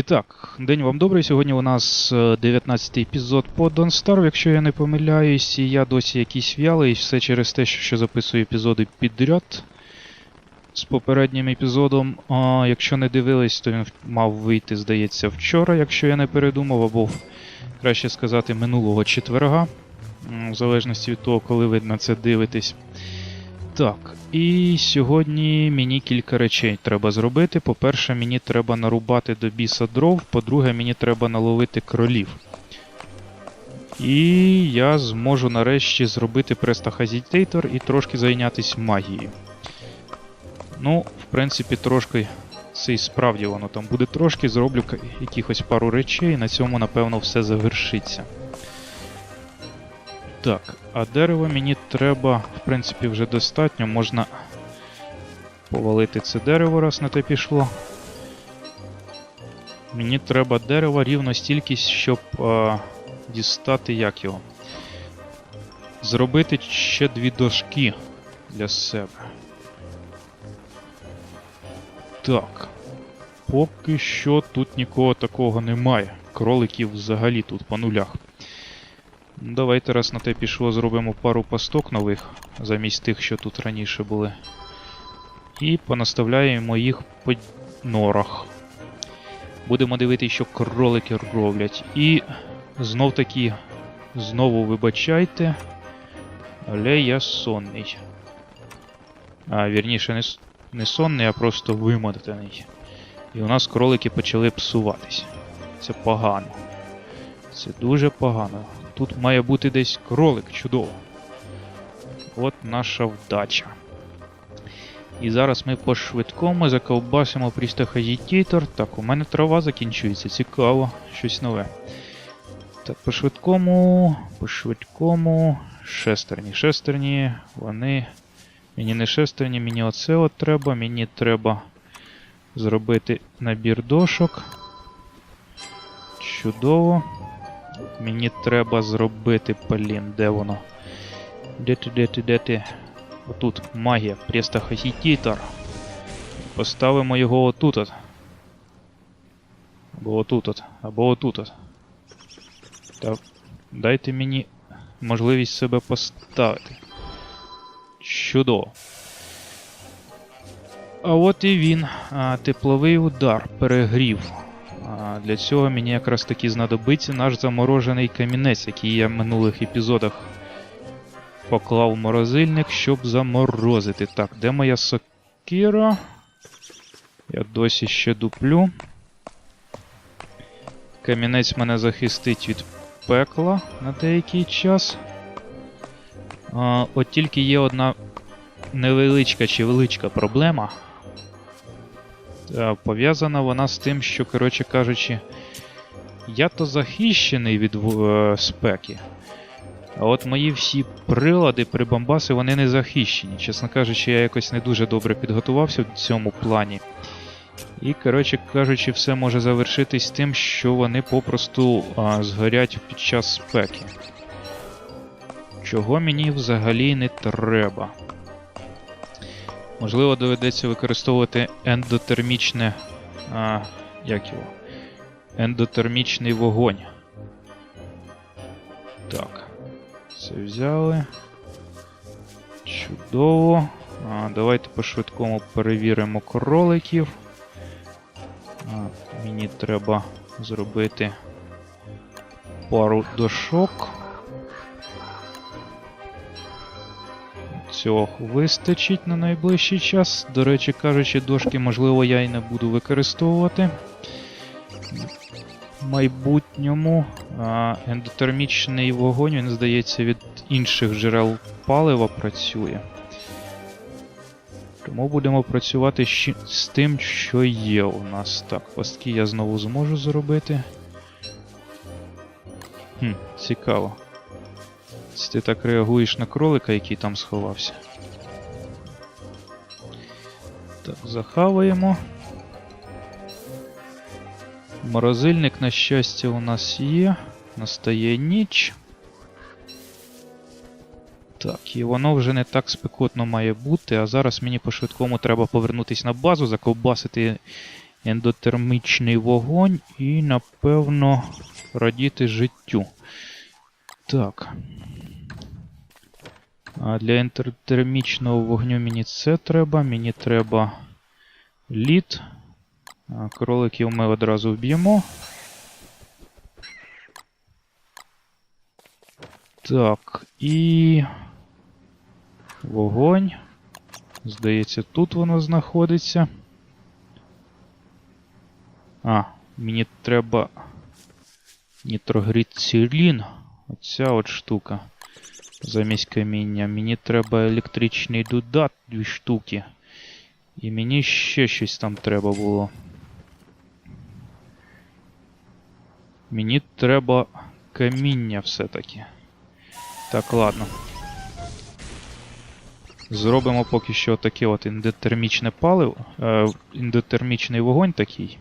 І так, день вам добрий. Сьогодні у нас 19-й епізод по Don't Starve, якщо я не помиляюсь, і я досі якийсь вялий, все через те, що записую епізоди підряд з попереднім епізодом. А, якщо не дивились, то він мав вийти, здається, вчора, якщо я не передумав, або краще сказати, минулого четверга, в залежності від того, коли ви на це дивитесь. Так, і сьогодні мені кілька речей треба зробити. По-перше, мені треба нарубати до біса дров, по-друге, мені треба наловити кролів. І я зможу нарешті зробити престахазітейтор і трошки зайнятися магією. Ну, в принципі, трошки це і справді воно там буде трошки, зроблю якихось пару речей, і на цьому, напевно, все завершиться. Так, а дерева мені треба, в принципі, вже достатньо. Можна повалити це дерево, раз на те пішло. Мені треба дерева рівно стільки, щоб а, дістати як його. Зробити ще дві дошки для себе. Так. Поки що тут нікого такого немає. Кроликів взагалі тут по нулях. Давайте раз на те пішло, зробимо пару пасток нових, замість тих, що тут раніше були. І понаставляємо їх по норах. Будемо дивитися, що кролики роблять. І знов таки, знову вибачайте. Але я сонний. А, вірніше, не, не сонний, а просто вимотаний. І у нас кролики почали псуватись. Це погано. Це дуже погано. Тут має бути десь кролик, чудово. От наша вдача. І зараз ми по швидкому заковбасимо прістахазітітор. Так, у мене трава закінчується, цікаво, щось нове. Так, по швидкому, по швидкому. Шестерні. Шестерні, вони. Мені не шестерні, мені оце от треба. Мені треба зробити набір дошок. Чудово. Мені треба зробити, блін, де воно? Де ти, де ти, де ти? Отут магія, престахосітітор. Поставимо його отут. от. Або отут, от, або отут. от. Так, дайте мені можливість себе поставити. Чудово. А от і він. А, тепловий удар, перегрів. А, для цього мені якраз таки знадобиться наш заморожений камінець, який я в минулих епізодах поклав в морозильник, щоб заморозити. Так, де моя сокира? Я досі ще дуплю. Камінець мене захистить від пекла на деякий час. А, от тільки є одна невеличка чи величка проблема. Е, Пов'язана вона з тим, що, коротше кажучи, я то захищений від е, спеки. А от мої всі прилади, прибамбаси, вони не захищені. Чесно кажучи, я якось не дуже добре підготувався в цьому плані. І, коротше кажучи, все може завершитись тим, що вони попросту а, згорять під час спеки. Чого мені взагалі не треба. Можливо, доведеться використовувати ендотермічне. А, як його? Ендотермічний вогонь. Так. Це взяли. Чудово. А, давайте по-швидкому перевіримо кроликів. А, мені треба зробити пару дошок. Цього вистачить на найближчий час. До речі, кажучи, дошки, можливо, я і не буду використовувати. В майбутньому а, ендотермічний вогонь, він, здається, від інших джерел палива працює. Тому будемо працювати з тим, що є у нас. Так, пастки я знову зможу зробити. Хм, цікаво. Це Ти так реагуєш на кролика, який там сховався. Так, захаваємо. Морозильник, на щастя, у нас є. Настає ніч. Так, і воно вже не так спекотно має бути, а зараз мені по-швидкому треба повернутися на базу, заковбасити ендотермічний вогонь і, напевно, радіти життю. Так. А для ендотермічного вогню мені це треба. Мені треба лід. Кроликів ми одразу вб'ємо. Так, і. Вогонь. Здається, тут воно знаходиться. А, мені треба. Нітрогрицилін. Оця от штука. Замість каміння. Мені треба електричний дудат, дві штуки. І мені ще щось там треба було. Мені треба каміння все-таки. Так, ладно. Зробимо поки що таке от індотермічне паливо. Е, індотермічний вогонь такий.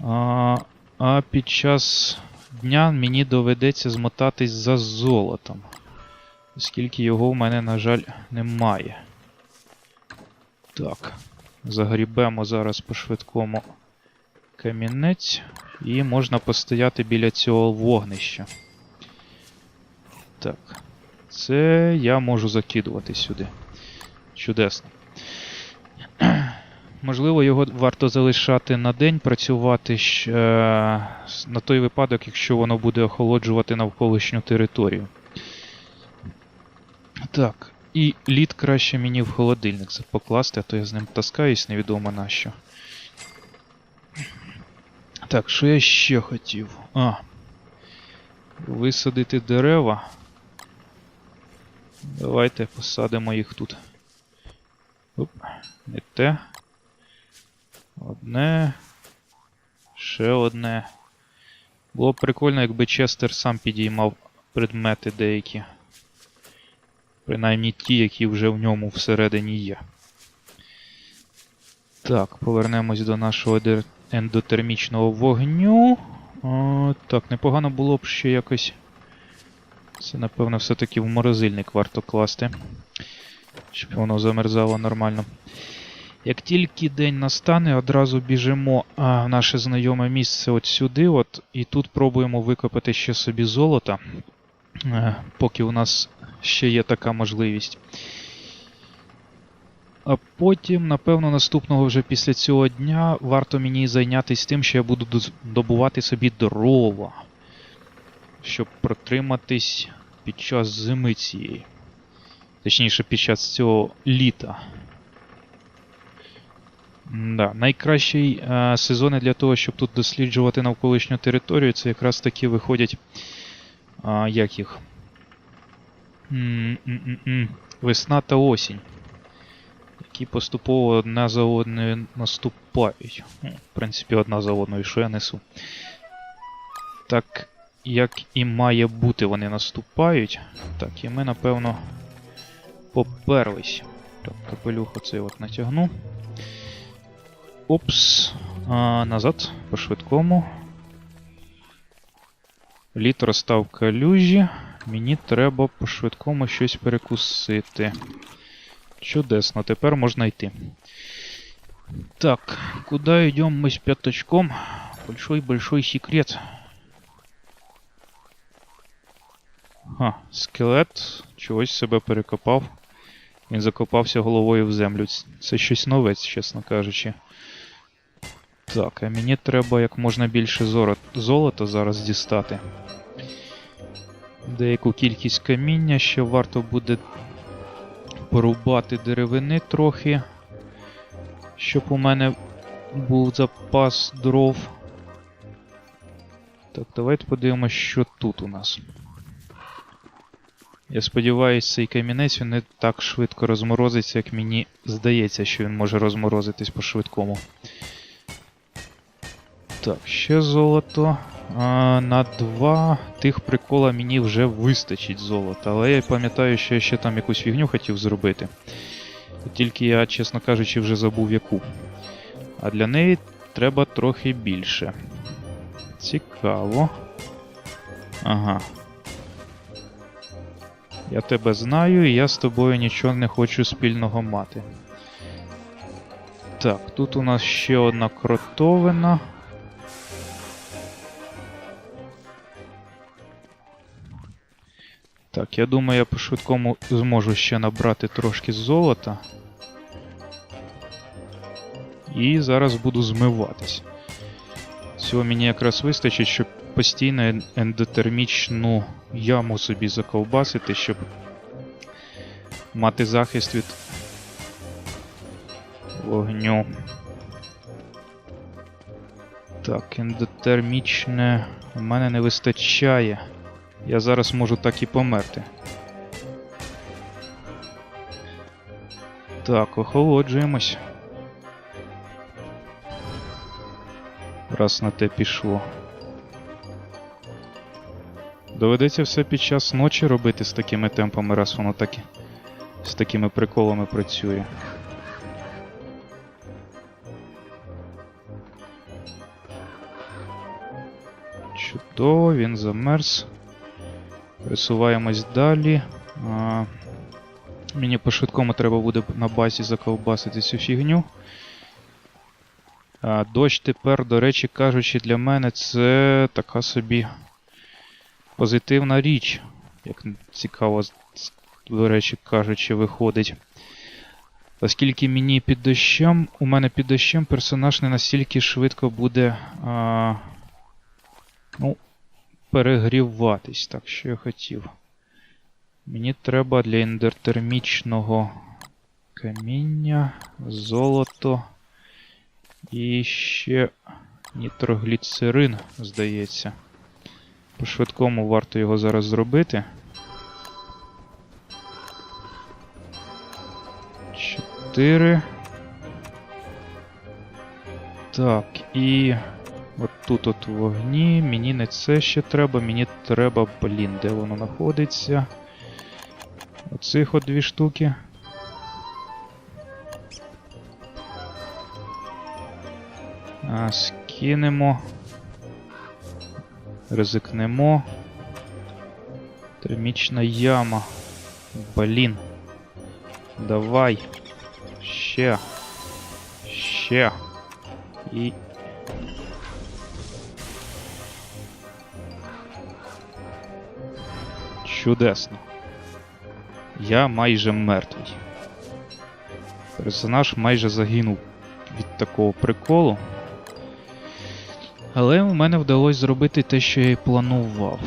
А, а під час дня мені доведеться змотатись за золотом. Оскільки його в мене, на жаль, немає. Так. Загрібемо зараз по швидкому камінець. І можна постояти біля цього вогнища. Так. Це я можу закидувати сюди. Чудесно. Можливо, його варто залишати на день, працювати щ- е, на той випадок, якщо воно буде охолоджувати навколишню територію. Так. І лід краще мені в холодильник покласти, а то я з ним таскаюсь, невідомо на що. Так, що я ще хотів? А. Висадити дерева. Давайте посадимо їх тут. Оп, не те. Одне. Ще одне. Було б прикольно, якби Честер сам підіймав предмети деякі. Принаймні ті, які вже в ньому всередині є. Так, повернемось до нашого ендотермічного вогню. О, так, непогано було б ще якось. Це, напевно, все-таки в морозильник варто класти. Щоб воно замерзало нормально. Як тільки день настане, одразу біжимо а, в наше знайоме місце от сюди, от, і тут пробуємо викопати ще собі золото, е, поки у нас ще є така можливість. А потім, напевно, наступного вже після цього дня варто мені зайнятися тим, що я буду добувати собі дрова, щоб протриматись під час зими цієї. Точніше, під час цього літа. Да, найкращий е, сезони для того, щоб тут досліджувати навколишню територію, це якраз таки виходять. А, як їх? М-м-м-м. Весна та осінь. Які поступово одна за одною наступають. В принципі, одна за одною, що я несу. Так, як і має бути, вони наступають. Так, і ми, напевно, поперлись. Так, капелюх оцей от натягну. Опс. А, назад, по швидкому. Лід розстав калюжі. Мені треба по швидкому щось перекусити. Чудесно, тепер можна йти. Так, куда идем мы с пятачком? Большой-большой секрет. Ха, скелет чогось себе перекопав. Він закопався головою в землю. Це щось нове, чесно кажучи. Так, а мені треба як можна більше золота зараз дістати. Деяку кількість каміння ще варто буде порубати деревини трохи, щоб у мене був запас дров. Так, давайте подивимося, що тут у нас. Я сподіваюся, цей камінець він не так швидко розморозиться, як мені здається, що він може розморозитись по-швидкому. Так, ще золото. А, на два тих прикола мені вже вистачить золота, але я пам'ятаю, що я ще там якусь фігню хотів зробити. Тільки я, чесно кажучи, вже забув яку. А для неї треба трохи більше. Цікаво. Ага. Я тебе знаю, і я з тобою нічого не хочу спільного мати. Так, тут у нас ще одна кротовина. Так, я думаю, я по-швидкому зможу ще набрати трошки золота. І зараз буду змиватись. Цього мені якраз вистачить, щоб постійно ендотермічну яму собі заковбасити, щоб мати захист від вогню. Так, ендотермічне у мене не вистачає. Я зараз можу так і померти. Так, охолоджуємось. Раз на те пішло. Доведеться все під час ночі робити з такими темпами, раз воно так з такими приколами працює. Чудово, він замерз. Пересуваємось далі. А, мені по-швидкому треба буде на базі заковбасити цю фігню. А, дощ тепер, до речі кажучи, для мене це така собі позитивна річ. Як цікаво, до речі кажучи, виходить. Оскільки мені під дощем, у мене під дощем персонаж не настільки швидко буде. А, ну, перегріватись, так що я хотів. Мені треба для ендертермічного каміння, золото і ще нітрогліцерин, здається. По швидкому варто його зараз зробити. Чотири. Так, і От тут от вогні, мені не це ще треба, мені треба, блін, де воно знаходиться. Оцих от дві штуки. А, скинемо. Ризикнемо. Термічна яма. Блін. Давай. Ще. Ще. І Чудесно. Я майже мертвий. Персонаж майже загинув від такого приколу. Але у мене вдалося зробити те, що я і планував.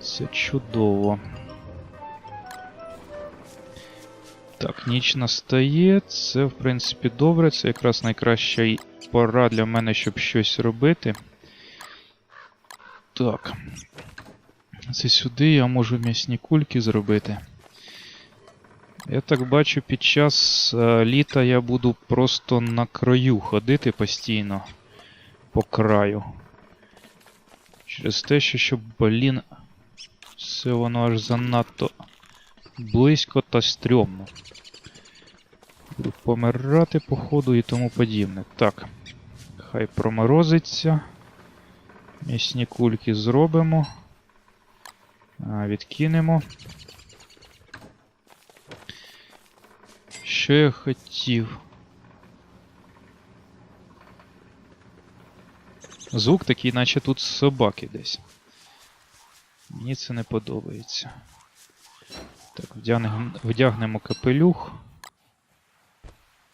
Це чудово. Так, ніч настає. Це, в принципі, добре. Це якраз найкраща пора для мене, щоб щось робити. Так. Це сюди я можу м'ясні кульки зробити. Я так бачу, під час е, літа я буду просто на краю ходити постійно по краю. Через те, що, щоб, блін, все воно аж занадто близько та стрьомно. Буду помирати, походу, і тому подібне. Так. Хай проморозиться. М'ясні кульки зробимо. Відкинемо. Що я хотів? Звук такий, наче тут собаки десь. Мені це не подобається. Так, вдягнемо, капелюх.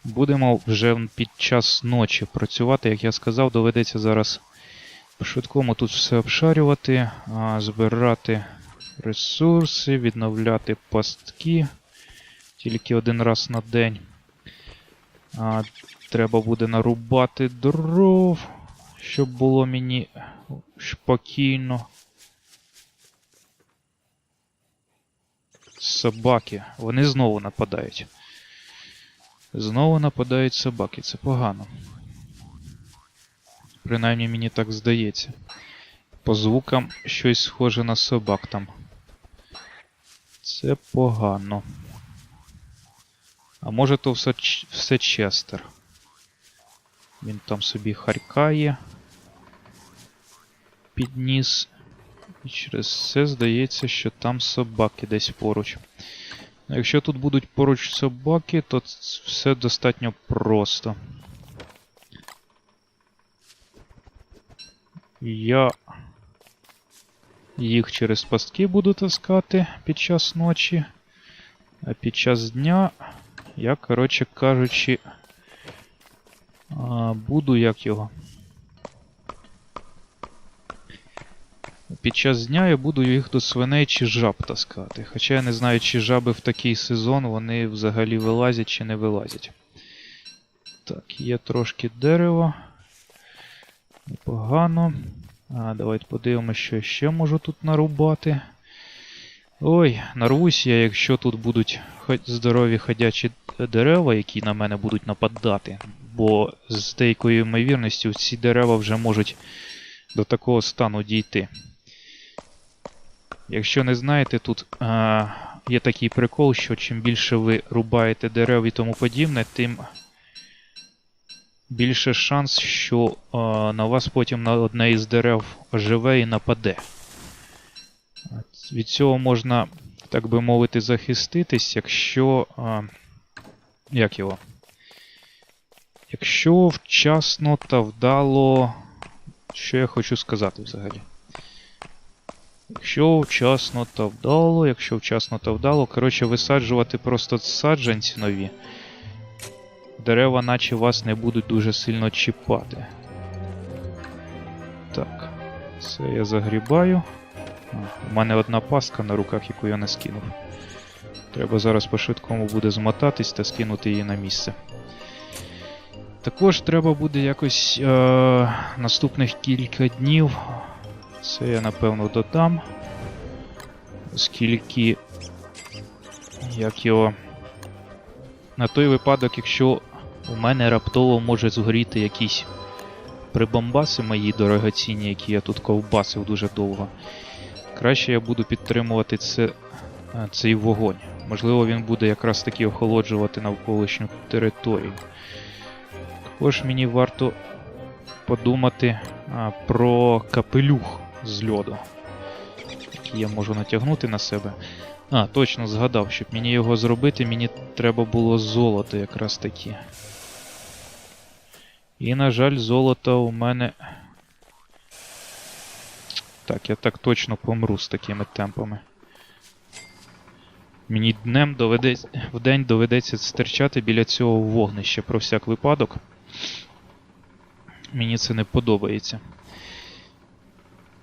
Будемо вже під час ночі працювати, як я сказав, доведеться зараз по-швидкому тут все обшарювати, збирати ресурси, відновляти пастки тільки один раз на день. А, Треба буде нарубати дров, щоб було мені спокійно. Собаки, вони знову нападають. Знову нападають собаки, це погано. Принаймні мені так здається. По звукам щось схоже на собак там. Це погано. А може то все, все Честер. Він там собі харькає. Підніс. І через це здається, що там собаки десь поруч. Ну, якщо тут будуть поруч собаки, то все достатньо просто. Я їх через пастки буду таскати під час ночі. А під час дня я, коротше кажучи, буду як його. Під час дня я буду їх до свиней чи жаб таскати. Хоча я не знаю, чи жаби в такий сезон вони взагалі вилазять чи не вилазять. Так, є трошки дерева. Непогано. А, давайте подивимося, що ще можу тут нарубати. Ой, нарвусь я, якщо тут будуть здорові ходячі дерева, які на мене будуть нападати. Бо з деякою ймовірністю ці дерева вже можуть до такого стану дійти. Якщо не знаєте, тут а, є такий прикол, що чим більше ви рубаєте дерев і тому подібне, тим більше шанс, що а, на вас потім на одне із дерев оживе і нападе. Від цього можна, так би мовити, захиститись, якщо. А, як його? Якщо вчасно та вдало. Що я хочу сказати взагалі? Якщо вчасно та вдало, якщо вчасно та вдало, коротше, висаджувати просто саджанці нові. Дерева, наче вас не будуть дуже сильно чіпати. Так, це я загрібаю. У мене одна паска на руках, яку я не скинув. Треба зараз по-швидкому буде змотатись та скинути її на місце. Також треба буде якось е- наступних кілька днів. Це я напевно додам. Оскільки. Як його. На той випадок, якщо у мене раптово може згоріти якісь прибамбаси мої дорогоцінні, які я тут ковбасив дуже довго. Краще я буду підтримувати це, е, цей вогонь. Можливо, він буде якраз таки охолоджувати навколишню територію. Також мені варто подумати а, про капелюх з льоду, який я можу натягнути на себе. А, точно згадав, щоб мені його зробити, мені треба було золото якраз таки. І, на жаль, золото у мене. Так, я так точно помру з такими темпами. Мені днем доведеться, вдень доведеться стерчати біля цього вогнища про всяк випадок. Мені це не подобається.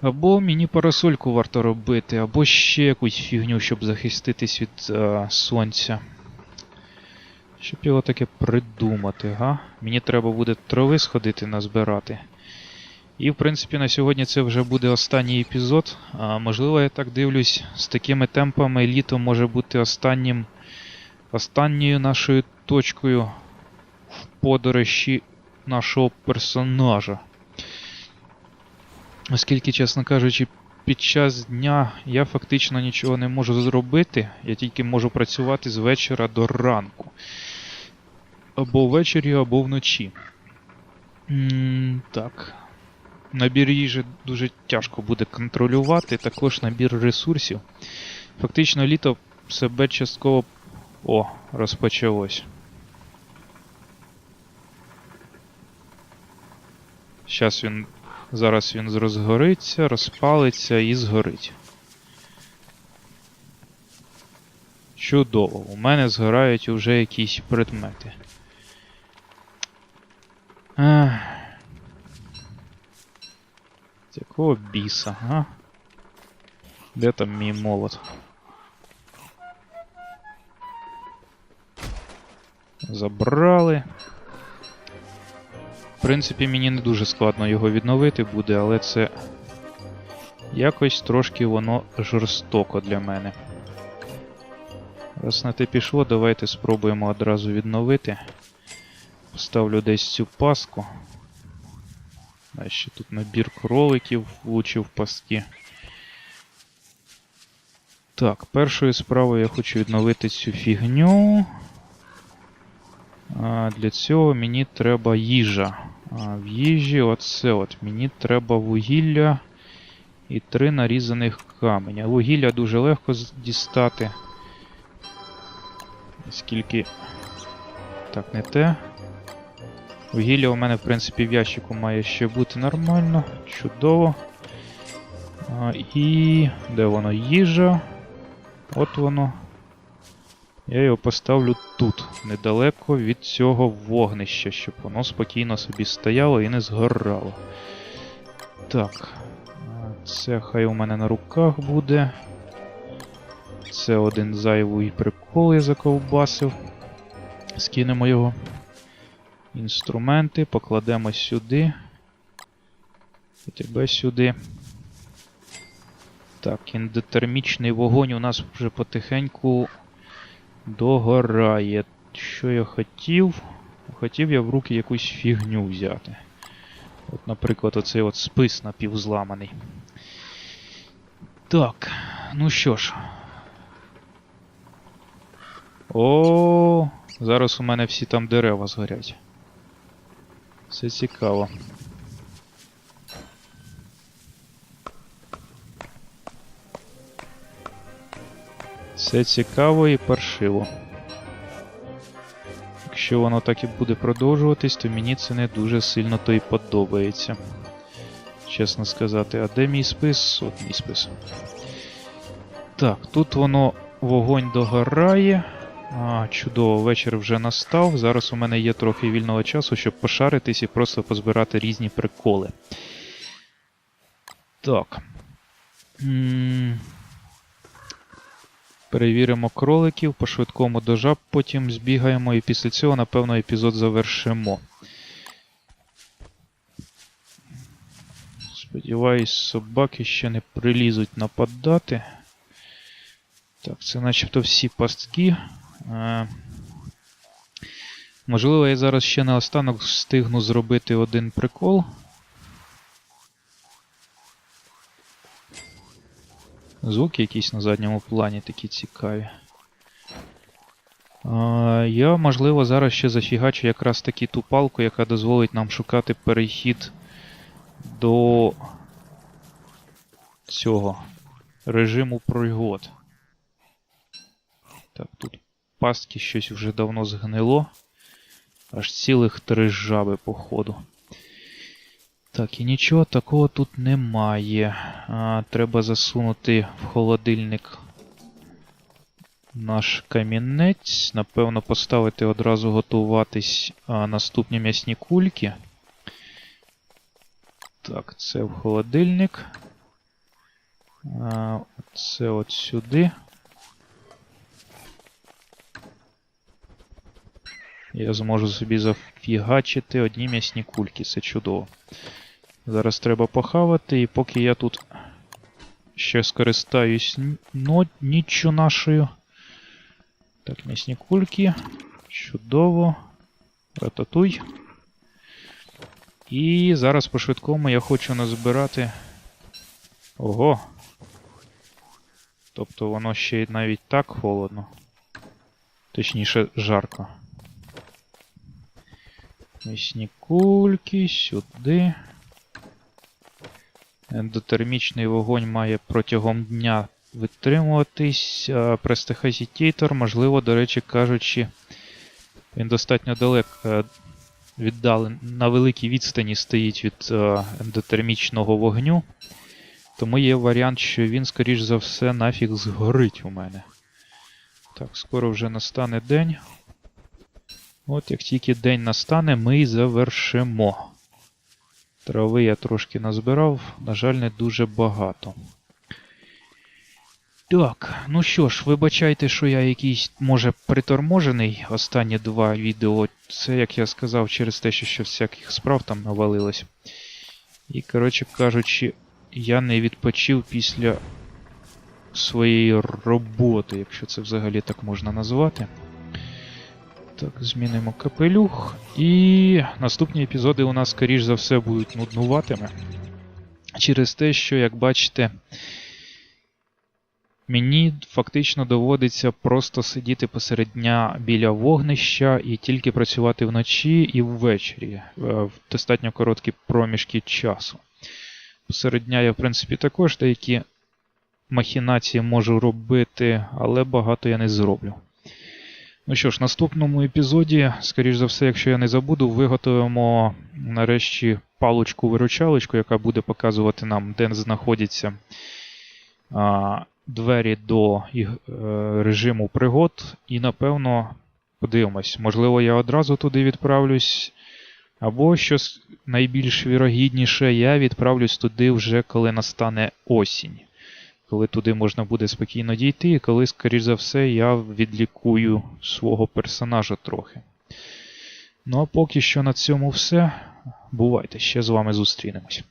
Або мені парасольку варто робити, або ще якусь фігню, щоб захиститись від е, сонця. Щоб його таке придумати, га? Мені треба буде трави сходити назбирати. І, в принципі, на сьогодні це вже буде останній епізод. А, можливо, я так дивлюсь, з такими темпами літо може бути останнім, останньою нашою точкою в подорожі нашого персонажа. Оскільки, чесно кажучи, під час дня я фактично нічого не можу зробити, я тільки можу працювати з вечора до ранку. Або ввечері, або вночі. М, так. Набір їжі дуже тяжко буде контролювати, також набір ресурсів. Фактично літо себе частково. О, розпочалось. Зараз він. Зараз він розгориться, розпалиться і згорить. Чудово, у мене згорають уже якісь предмети. Ах. Якого біса, а? Де там мій молот? Забрали. В принципі, мені не дуже складно його відновити буде, але це якось трошки воно жорстоко для мене. Раз на те пішло, давайте спробуємо одразу відновити. Поставлю десь цю паску. А ще тут набір кроликів влучив в пастки. Так, першою справою я хочу відновити цю фігню. А, Для цього мені треба їжа. А, В їжі оце от. Мені треба вугілля і три нарізаних каменя. Вугілля дуже легко дістати. Скільки. Так, не те. Вугілля у мене, в принципі, в ящику має ще бути нормально. Чудово. А, і. Де воно? Їжа. От воно. Я його поставлю тут, недалеко від цього вогнища, щоб воно спокійно собі стояло і не згорало. Так. Це хай у мене на руках буде. Це один зайвий прикол я заковбасив. Скинемо його. Інструменти покладемо сюди. І тебе сюди. Так, індетермічний вогонь у нас вже потихеньку догорає. Що я хотів? Хотів я в руки якусь фігню взяти. От, наприклад, оцей от спис напівзламаний. Так, ну що ж. О, зараз у мене всі там дерева згорять. Все цікаво. Все цікаво і паршиво. Якщо воно так і буде продовжуватись, то мені це не дуже сильно то і подобається. Чесно сказати, а де мій спис? От мій спис. Так, тут воно вогонь догорає. А, чудово, вечір вже настав. Зараз у мене є трохи вільного часу, щоб пошаритись і просто позбирати різні приколи. Так. Перевіримо кроликів, по швидкому до жаб потім збігаємо і після цього, напевно, епізод завершимо. Сподіваюсь, собаки ще не прилізуть нападати. Так, це начебто всі пастки. Е, Можливо, я зараз ще наостанок встигну зробити один прикол. Звуки якісь на задньому плані такі цікаві. Я, можливо, зараз ще зафігачу якраз таки ту палку, яка дозволить нам шукати перехід до цього режиму пригод. Так, тут пастки щось вже давно згнило. Аж цілих три жаби, походу. Так, і нічого такого тут немає. А, Треба засунути в холодильник наш камінець. Напевно, поставити одразу готуватись а, наступні м'ясні кульки. Так, це в холодильник. А, Це от сюди. Я зможу собі зафігачити одні м'ясні кульки, це чудово. Зараз треба похавати, і поки я тут ще скористаюсь но... ніччю нашою. Так, м'ясні кульки. Чудово. Рататуй. І зараз по швидкому я хочу назбирати. Ого! Тобто воно ще навіть так холодно. Точніше, жарко. Місні кульки сюди. Ендотермічний вогонь має протягом дня витримуватись. Престихазітітор, можливо, до речі кажучи, він достатньо далеко віддален, на великій відстані стоїть від ендотермічного вогню. Тому є варіант, що він, скоріш за все, нафіг згорить у мене. Так, скоро вже настане день. От як тільки день настане, ми і завершимо. Трави я трошки назбирав, на жаль, не дуже багато. Так, ну що ж, вибачайте, що я якийсь, може, приторможений останні два відео. Це, як я сказав, через те, що всяких справ там навалилось. І, коротше кажучи, я не відпочив після своєї роботи, якщо це взагалі так можна назвати. Так, змінимо капелюх. І наступні епізоди у нас, скоріш за все, будуть нуднуватими. Через те, що, як бачите, мені фактично доводиться просто сидіти посеред дня біля вогнища і тільки працювати вночі і ввечері е, в достатньо короткі проміжки часу. Посеред дня я, в принципі, також деякі махінації можу робити, але багато я не зроблю. Ну що ж, в наступному епізоді, скоріш за все, якщо я не забуду, виготовимо нарешті паличку-виручалочку, яка буде показувати нам, де знаходяться двері до е, режиму пригод. І напевно подивимось, можливо, я одразу туди відправлюсь. Або, що найбільш вірогідніше, я відправлюсь туди вже коли настане осінь. Коли туди можна буде спокійно дійти, і коли, скоріш за все, я відлікую свого персонажа трохи. Ну а поки що на цьому все. Бувайте, ще з вами зустрінемось.